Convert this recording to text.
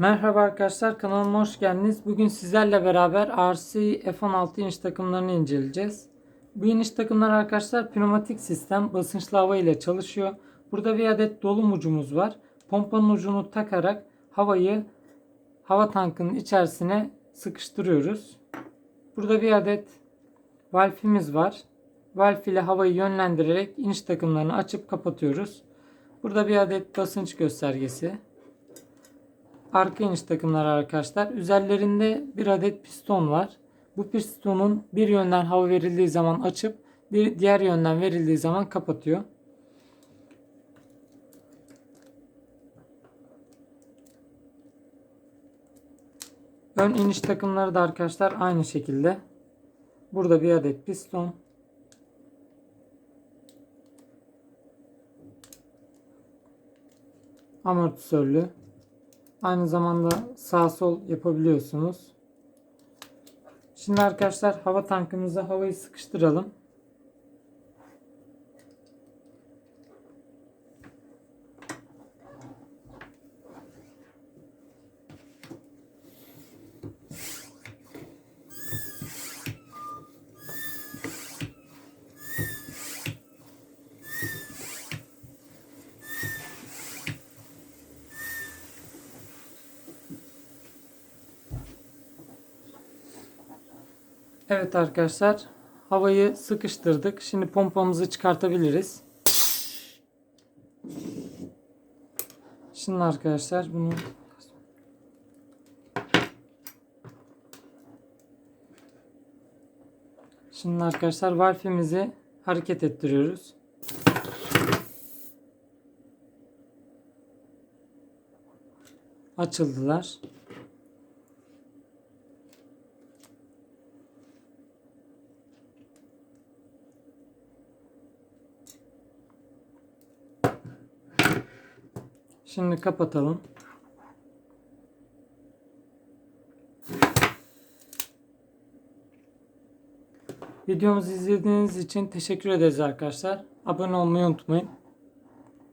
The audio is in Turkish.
Merhaba arkadaşlar kanalıma hoş geldiniz. Bugün sizlerle beraber RC F-16 iniş takımlarını inceleyeceğiz. Bu iniş takımları arkadaşlar pneumatik sistem basınçlı hava ile çalışıyor. Burada bir adet dolum ucumuz var. Pompanın ucunu takarak havayı hava tankının içerisine sıkıştırıyoruz. Burada bir adet valfimiz var. Valf ile havayı yönlendirerek iniş takımlarını açıp kapatıyoruz. Burada bir adet basınç göstergesi arka iniş takımları arkadaşlar. Üzerlerinde bir adet piston var. Bu pistonun bir yönden hava verildiği zaman açıp bir diğer yönden verildiği zaman kapatıyor. Ön iniş takımları da arkadaşlar aynı şekilde. Burada bir adet piston. Amortisörlü. Aynı zamanda sağ sol yapabiliyorsunuz. Şimdi arkadaşlar hava tankımıza havayı sıkıştıralım. Evet arkadaşlar havayı sıkıştırdık. Şimdi pompamızı çıkartabiliriz. Şimdi arkadaşlar bunu Şimdi arkadaşlar valfimizi hareket ettiriyoruz. Açıldılar. Şimdi kapatalım. Videomuzu izlediğiniz için teşekkür ederiz arkadaşlar. Abone olmayı unutmayın.